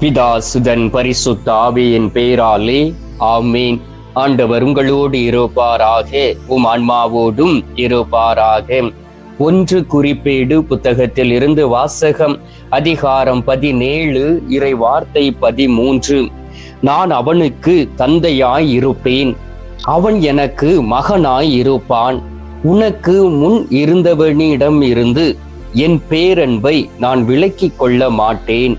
பிதா சுதன் பரிசுத்த ஆவியின் பெயராலே ஆமீன். ஆண்டவர் உங்களோடு இருப்பாராக உம் ஆன்மாவோடும் இருப்பாராக. ஒன்று குறிப்பீடு புத்தகத்தில் இருந்து வாசகம் அதிகாரம் பதினேழு இறை வார்த்தை பதிமூன்று. நான் அவனுக்கு தந்தையாய் இருப்பேன் அவன் எனக்கு மகனாய் இருப்பான். உனக்கு முன் இருந்தவனிடம் இருந்து என் பேரன்பை நான் விலக்கிக் கொள்ள மாட்டேன்.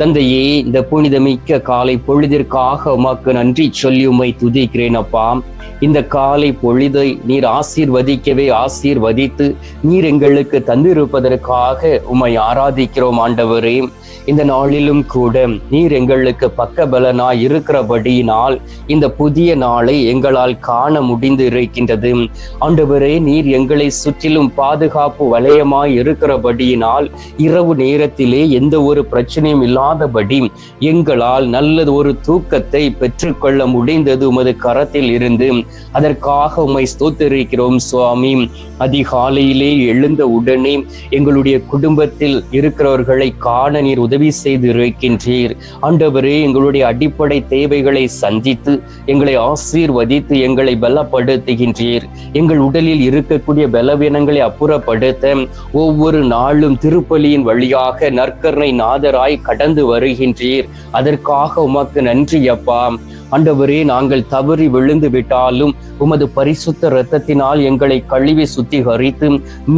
தந்தையே இந்த புனிதமிக்க காலை பொழுதிற்காக உமக்கு நன்றி சொல்லி உமை துதிக்கிறேன் அப்பா. இந்த காலை பொழுதை நீர் ஆசீர்வதிக்கவே ஆசீர்வதித்து நீர் எங்களுக்கு தந்திருப்பதற்காக உம்மை ஆராதிக்கிறோம் ஆண்டவரே. இந்த நாளிலும் கூட நீர் எங்களுக்கு பக்கபலனாய் இருக்கிறபடியினால் இந்த புதிய நாளை எங்களால் காண முடிந்து இருக்கின்றது. ஆண்டவரே நீர் எங்களை சுற்றிலும் பாதுகாப்பு வலயமாய் இருக்கிறபடியினால் இரவு நேரத்திலே எந்த ஒரு பிரச்சனையும் இல்லாமல் இல்லாதபடி எங்களால் நல்லது ஒரு தூக்கத்தை பெற்றுக்கொள்ள முடிந்தது உமது கரத்தில் இருந்து. அதற்காக உம்மை ஸ்தோத்திருக்கிறோம் சுவாமி. அதிகாலையிலே எழுந்த உடனே எங்களுடைய குடும்பத்தில் இருக்கிறவர்களை காண நீர் உதவி செய்து இருக்கின்றீர் ஆண்டவரே எங்களுடைய அடிப்படை தேவைகளை சந்தித்து எங்களை ஆசீர்வதித்து எங்களை பலப்படுத்துகின்றீர். எங்கள் உடலில் இருக்கக்கூடிய பலவீனங்களை அப்புறப்படுத்த ஒவ்வொரு நாளும் திருப்பலியின் வழியாக நற்கருணை நாதராய் கடந்து வருகின்றீர். அதற்காக உமக்கு நன்றி அப்பா. ஆண்டவரே நாங்கள் தவறி விழுந்து விட்டாலும் உமது பரிசுத்த இரத்தத்தினால் எங்களை கழுவி சுத்திகரித்து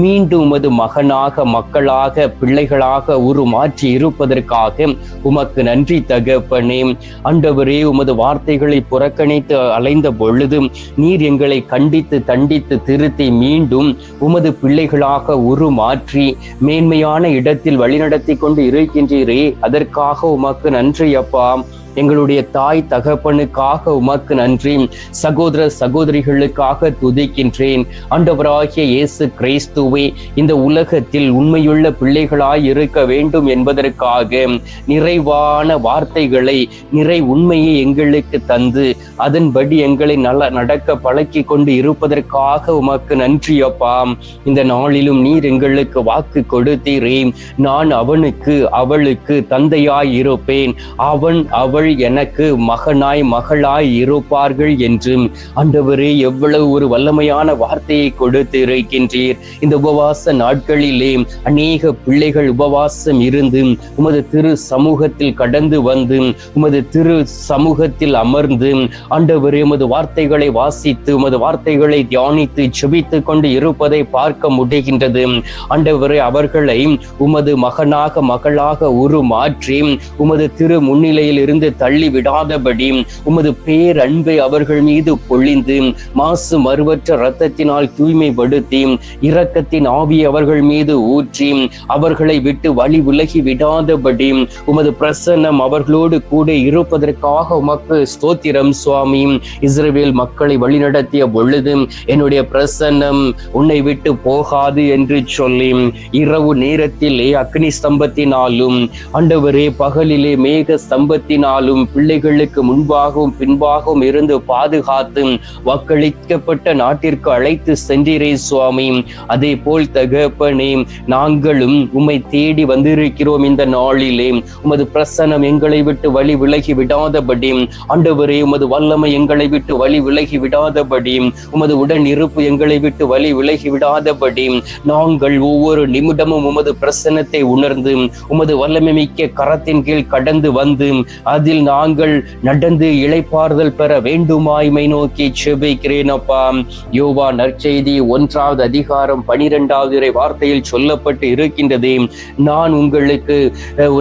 மீண்டும் உமது மகனாக மக்களாக பிள்ளைகளாக உருமாற்றி இருப்பதற்காக உமக்கு நன்றி தகப்பனே. ஆண்டவரே உமது வார்த்தைகளை புறக்கணித்து அலைந்த பொழுது நீர் எங்களை கண்டித்து தண்டித்து திருத்தி மீண்டும் உமது பிள்ளைகளாக உருமாற்றி மேன்மையான இடத்தில் வழிநடத்தி கொண்டு இருக்கின்றீரே. அதற்கு அதற்காக உமக்கு நன்றி அப்பா. எங்களுடைய தாய் தகப்பனுக்காக உமக்கு நன்றி. சகோதர சகோதரிகளுக்காக துதிக்கின்றேன். ஆண்டவராகிய இயேசு கிறிஸ்துவே இந்த உலகத்தில் உண்மையுள்ள பிள்ளைகளாய் இருக்க வேண்டும் என்பதற்காக நிறைவான வார்த்தைகளை நிறை உண்மையை எங்களுக்கு தந்து அதன்படி எங்களை நல்ல நடக்க பழக்கி கொண்டு இருப்பதற்காக உமக்கு நன்றி அப்பா. இந்த நாளிலும் நீர் எங்களுக்கு வாக்கு கொடுத்தீரே. நான் அவனுக்கு அவளுக்கு தந்தையாய் இருப்பேன். அவன் அவள் அவர்கள் எனக்கு மகனாய் மகளாய் இருப்பார்கள் என்று ஆண்டவரே எவ்வளவு ஒரு வல்லமையான வார்த்தையை கொடுத்து இருக்கின்றீர். இந்த உபவாச நாட்களிலே அநேக பிள்ளைகள் உபவாசம் இருந்து உமது திரு சமூகத்தில் கடந்து வந்து உமது திரு சமூகத்தில் அமர்ந்து ஆண்டவரே உமது வார்த்தைகளை வாசித்து உமது வார்த்தைகளை தியானித்து செபித்து கொண்டு இருப்பதை பார்க்க முடிகின்றது. ஆண்டவரே அவர்களை உமது மகனாக மகளாக உருமாற்றி உமது திரு முன்னிலையில் இருந்து தள்ளி விடாதபடி உமது பேரன்பை அவர்கள் மீது பொழிந்து மாசு மறுவற்ற இரத்தத்தினால் தூய்மைப்படுத்தி இரக்கத்தின் ஆவி அவர்கள் மீது ஊற்றி அவர்களை விட்டு வழி விலகி விடாதபடி உமது பிரசன்னம் அவர்களோடு கூட இருப்பதற்காக உமக்கு ஸ்தோத்திரம் சுவாமி. இஸ்ரேல் மக்களை வழிநடத்திய பொழுது என்னுடைய பிரசன்னம் உன்னை விட்டு போகாது என்று சொல்லி இரவு நேரத்திலே அக்னி ஸ்தம்பத்தினாலும் ஆண்டவரே பகலிலே மேக ஸ்தம்பத்தினால் ஸ்தம்பத்தினாலும் பிள்ளைகளுக்கு முன்பாகவும் பின்பாகவும் இருந்து பாதுகாத்து வாக்களிக்கப்பட்ட நாட்டிற்கு அழைத்து சென்றீரே சுவாமி. அதே போல் தகப்பனே நாங்களும் உம்மை தேடி வந்திருக்கிறோம் இந்த நாளிலே. உமது பிரசனம் எங்களை விட்டு வழி விலகி விடாதபடி ஆண்டவரே உமது வல்லமை எங்களை விட்டு வழி விலகி விடாதபடி உமது உடன் இருப்பு எங்களை விட்டு வழி விலகி விடாதபடி நாங்கள் ஒவ்வொரு நிமிடமும் உமது பிரசனத்தை உணர்ந்து உமது வல்லமை மிக்க கரத்தின் கீழ் கடந்து வந்து அது அதில் நாங்கள் நடந்து இழைப்பாறுதல் பெற வேண்டுமாய்மை நோக்கி செபிக்கிறேன் அப்பா. யோவா நற்செய்தி ஒன்றாவது அதிகாரம் பனிரெண்டாவது வார்த்தையில் சொல்லப்பட்டு இருக்கின்றது. நான் உங்களுக்கு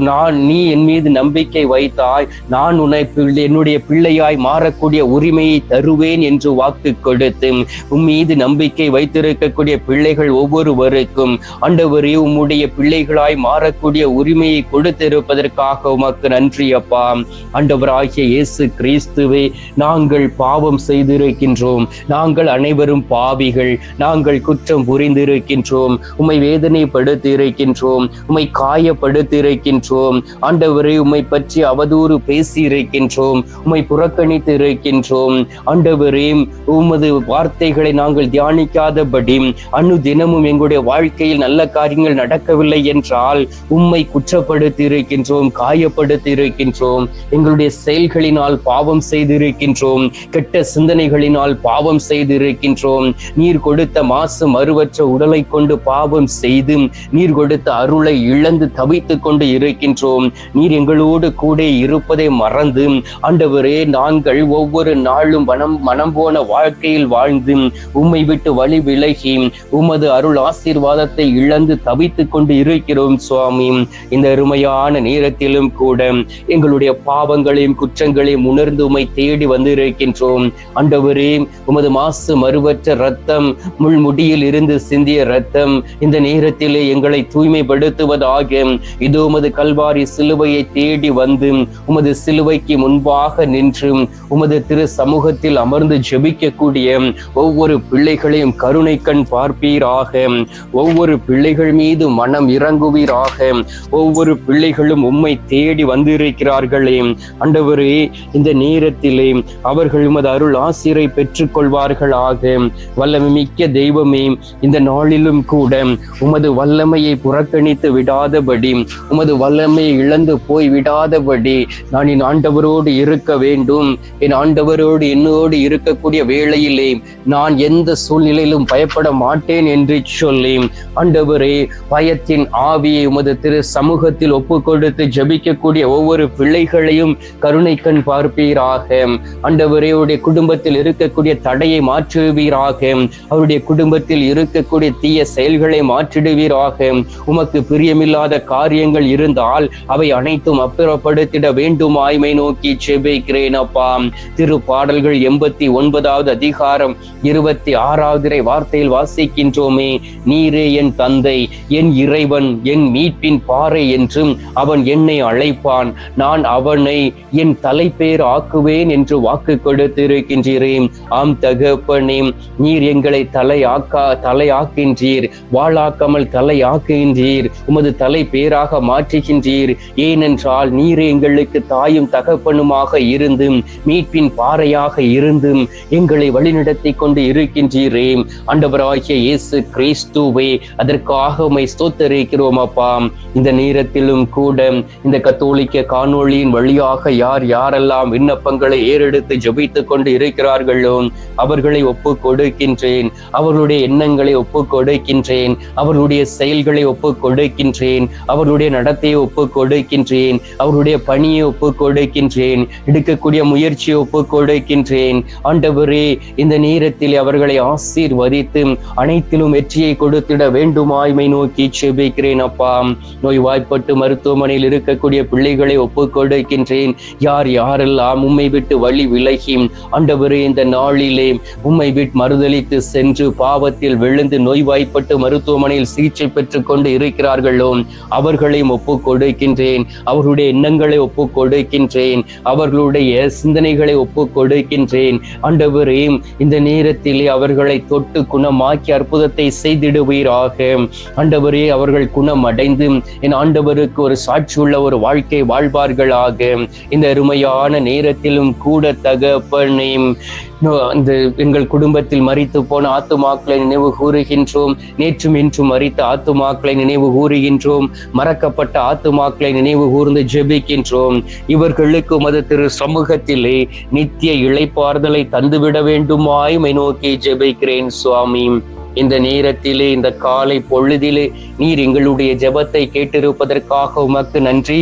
நான் நீ என் மீது நம்பிக்கை வைத்தாய். நான் உன்னை என்னுடைய பிள்ளையாய் மாறக்கூடிய உரிமையை தருவேன் என்று வாக்கு கொடுத்து உன் மீது நம்பிக்கை வைத்திருக்கக்கூடிய பிள்ளைகள் ஒவ்வொருவருக்கும் ஆண்டவரே உம்முடைய பிள்ளைகளாய் மாறக்கூடிய உரிமையை கொடுத்திருப்பதற்காக உமக்கு நன்றி அப்பா. ஆண்டவராகிய இயேசு கிறிஸ்துவே நாங்கள் பாவம் செய்திருக்கின்றோம். நாங்கள் அனைவரும் பாவிகள் நாங்கள் குற்றம் புரிந்திருக்கின்றோம். உம்மை வேதனைப்படுத்தி இருக்கின்றோம் உம்மை காயப்படுத்தி இருக்கின்றோம் ஆண்டவரே உம்மை பற்றி அவதூறு பேசி இருக்கின்றோம் உம்மை புறக்கணித்து இருக்கின்றோம் ஆண்டவரே உமது வார்த்தைகளை நாங்கள் தியானிக்காதபடி அனு தினமும் எங்களுடைய வாழ்க்கையில் நல்ல காரியங்கள் நடக்கவில்லை என்றால் உம்மை குற்றப்படுத்தி இருக்கின்றோம் காயப்படுத்தி இருக்கின்றோம் எங்களுடைய செயல்களினால் பாவம் செய்திருக்கின்றோம். கெட்ட சிந்தனைகளினால் பாவம் செய்திருக்கின்றோம். நீர் கொடுத்த மாசு மறுவற்ற உடலை கொண்டு பாவம் செய்து நீர் கொடுத்த அருளை இழந்து தவித்துக் கொண்டு இருக்கின்றோம். நீர் எங்களோடு கூட இருப்பதை மறந்து ஆண்டவரே நாங்கள் ஒவ்வொரு நாளும் மனம் மனம் போன வாழ்க்கையில் வாழ்ந்து உம்மை விட்டு வழி விலகி உமது அருள் ஆசீர்வாதத்தை இழந்து தவித்துக் கொண்டு இருக்கிறோம் சுவாமி. இந்த அருமையான நேரத்திலும் கூட எங்களுடைய பாவங்களையும் குற்றங்களையும் உணர்ந்து உமை தேடி வந்திருக்கின்றோம். ஆண்டவரே உமது மாசு மறுவற்ற ரத்தம் முள்முடியில் இருந்து சிந்திய ரத்தம் இந்த நேரத்திலே எங்களை தூய்மைப்படுத்துவதாக. இதோ உமது கல்வாரி சிலுவையை தேடி வந்து உமது சிலுவைக்கு முன்பாக நின்று உமது திரு சமூகத்தில் அமர்ந்து ஜெபிக்கக்கூடிய ஒவ்வொரு பிள்ளைகளையும் கருணை கண் பார்ப்பீராக. ஒவ்வொரு பிள்ளைகள் மீது மனம் இறங்குவீராக. ஒவ்வொரு பிள்ளைகளும் உம்மை தேடி வந்திருக்கிறார்களே. அண்டவரே இந்த நேரத்திலே அவர்கள் உமது அருள் ஆசிரை பெற்றுக் கொள்வார்களாக வல்லமை மிக்க தெய்வமே இந்த நாளிலும் கூட உமது வல்லமையை புறக்கணித்து விடாதபடி உமது வல்லமையை இழந்து போய் விடாதபடி நான் என் ஆண்டவரோடு இருக்க வேண்டும். என் ஆண்டவரோடு என்னோடு இருக்கக்கூடிய வேளையிலே நான் எந்த சூழ்நிலையிலும் பயப்பட மாட்டேன் என்று சொல்லி ஆண்டவரே பயத்தின் ஆவியை உமது திரு சமூகத்தில் ஒப்பு கொடுத்து ஜபிக்கக்கூடிய ஒவ்வொரு பிள்ளைகளையும் கருணை கண் பார்ப்பீராக. ஆண்டவரே அவருடைய குடும்பத்தில் இருக்கக்கூடிய தடையை மாற்றுவீராக. அவருடைய குடும்பத்தில் இருக்கக்கூடிய தீய செயல்களை மாற்றிடுவீராக. உமக்கு பிரியமில்லாத காரியங்கள் இருந்தால் அவை அனைத்தும் அப்புறப்படுத்திட வேண்டும் ஆய்மை நோக்கி செபிக்கிறேன் அப்பா. திரு பாடல்கள் எண்பத்தி ஒன்பதாவது அதிகாரம் இருபத்தி ஆறாவது வார்த்தையில் வாசிக்கின்றோமே நீரே என் தந்தை என் இறைவன் என் மீட்பின் பாறை என்றும் அவன் என்னை அழைப்பான். நான் அவனை உன்னை என் தலைப்பேர் ஆக்குவேன் என்று வாக்கு கொடுத்திருக்கின்றேன் ஆம் தகப்பனே நீர் எங்களை தலையாக்கா தலையாக்கின்றீர் வாழாக்காமல் தலையாக்குகின்றீர் உமது தலை பேராக மாற்றுகின்றீர். ஏனென்றால் நீர் எங்களுக்கு தாயும் தகப்பனுமாக இருந்தும் மீட்பின் பாறையாக இருந்தும் எங்களை வழிநடத்தி கொண்டு இருக்கின்றீரே. ஆண்டவராகிய இயேசு கிறிஸ்துவே அதற்காக உமை ஸ்தோத்தரிக்கிறோம் அப்பா. இந்த நேரத்திலும் கூட இந்த கத்தோலிக்க காணொளியின் வழி வழியாக யார் யாரெல்லாம் விண்ணப்பங்களை ஏறெடுத்து ஜபித்துக் கொண்டு இருக்கிறார்களோ அவர்களை ஒப்பு கொடுக்கின்றேன் அவர்களுடைய எண்ணங்களை ஒப்பு கொடுக்கின்றேன் அவர்களுடைய செயல்களை ஒப்பு கொடுக்கின்றேன் அவர்களுடைய நடத்தையை ஒப்பு கொடுக்கின்றேன் அவருடைய பணியை ஒப்பு கொடுக்கின்றேன் எடுக்கக்கூடிய முயற்சியை ஒப்பு கொடுக்கின்றேன் ஆண்டவரே இந்த நேரத்தில் அவர்களை ஆசீர்வதித்து அனைத்திலும் வெற்றியை கொடுத்திட வேண்டுமாய்மை நோக்கி செபிக்கிறேன் அப்பா. நோய்வாய்ப்பட்டு மருத்துவமனையில் இருக்கக்கூடிய பிள்ளைகளை ஒப்பு கொடுக்கின்றேன் யார் யாரெல்லாம் உம்மை விட்டு வழி விலகி ஆண்டவரே இந்த நாளிலே உம்மை விட்டு மறுதளித்து சென்று பாவத்தில் விழுந்து நோய்வாய்ப்பட்டு மருத்துவமனையில் சிகிச்சை பெற்றுக் கொண்டு இருக்கிறார்களோ அவர்களையும் ஒப்பு கொடுக்கின்றேன். அவர்களுடைய எண்ணங்களை ஒப்பு கொடுக்கின்றேன். அவர்களுடைய சிந்தனைகளை ஒப்பு கொடுக்கின்றேன். ஆண்டவரே இந்த நேரத்திலே அவர்களை தொட்டு குணமாக்கி அற்புதத்தை செய்திடுவீராக. ஆண்டவரே அவர்கள் குணம் அடைந்து என் ஆண்டவருக்கு ஒரு சாட்சி உள்ள ஒரு வாழ்க்கை வாழ்வார்களாக. இந்த அருமையான நேரத்திலும் கூட தகப்பனையும் அந்த எங்கள் குடும்பத்தில் மறித்து போன ஆத்துமாக்களை நினைவு கூறுகின்றோம். நேற்றும் இன்றும் மறித்த ஆத்துமாக்களை நினைவு கூறுகின்றோம். மறக்கப்பட்ட ஆத்துமாக்களை நினைவு கூர்ந்து ஜெபிக்கின்றோம். இவர்களுக்கு மது திரு சமூகத்திலே நித்திய இழைப்பார்தலை தந்துவிட வேண்டுமாய் நோக்கி ஜெபிக்கிறேன் சுவாமி. இந்த நேரத்திலே இந்த காலை பொழுதிலே நீர் எங்களுடைய ஜெபத்தை கேட்டிருப்பதற்காக உமக்கு நன்றி.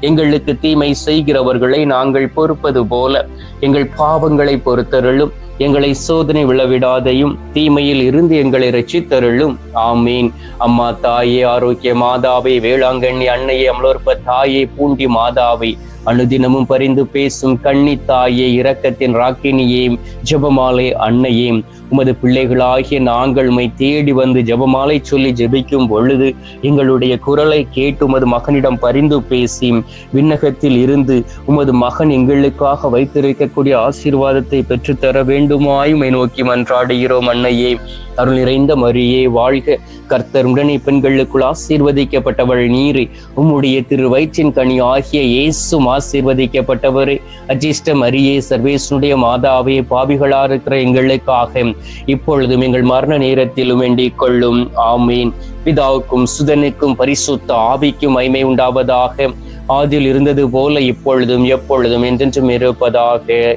எங்களுக்கு தீமை செய்கிறவர்களை நாங்கள் பொறுப்பது போல எங்கள் பாவங்களை பொறுத்தருளும் எங்களை சோதனை விழவிடாதையும் தீமையில் இருந்து எங்களை ரட்சித்தருளும் ஆமீன். அம்மா தாயே ஆரோக்கிய மாதாவை வேளாங்கண்ணி அன்னையே அமலோற்ப தாயே பூண்டி மாதாவை அனுதினமும் பரிந்து பேசும் கண்ணி தாயே இரக்கத்தின் ராக்கினியே ஜெபமாலை அன்னையே. உமது பிள்ளைகளாகிய நாங்கள் மை தேடி வந்து ஜெபமாலை சொல்லி ஜெபிக்கும் பொழுது எங்களுடைய குரலை கேட்டு உமது மகனிடம் பரிந்து பேசி விண்ணகத்தில் இருந்து உமது மகன் எங்களுக்காக வைத்திருக்கக்கூடிய ஆசீர்வாதத்தை பெற்றுத்தர வேண்டுமாயுமை நோக்கி மன்றாடுகிறோம் அன்னையே. அருள் நிறைந்த மரியே வாழ்க கர்த்தர் உடனே பெண்களுக்குள் ஆசீர்வதிக்கப்பட்டவள் நீரி. உம்முடைய திரு வயிற்றின் கனி ஆகிய இயேசு ஆசீர்வதிக்கப்பட்டவர். அஜிஷ்ட மரியே சர்வேசனுடைய மாதாவே பாவிகளா இருக்கிற எங்களுக்காக இப்பொழுதும் எங்கள் மரண நேரத்திலும் வேண்டிக் கொள்ளும். ஆமீன். பிதாவுக்கும் சுதனுக்கும் பரிசுத்த ஆவிக்கும் மைமை உண்டாவதாக. ஆதில் இருந்தது போல இப்பொழுதும் எப்பொழுதும் என்றென்றும் இருப்பதாக.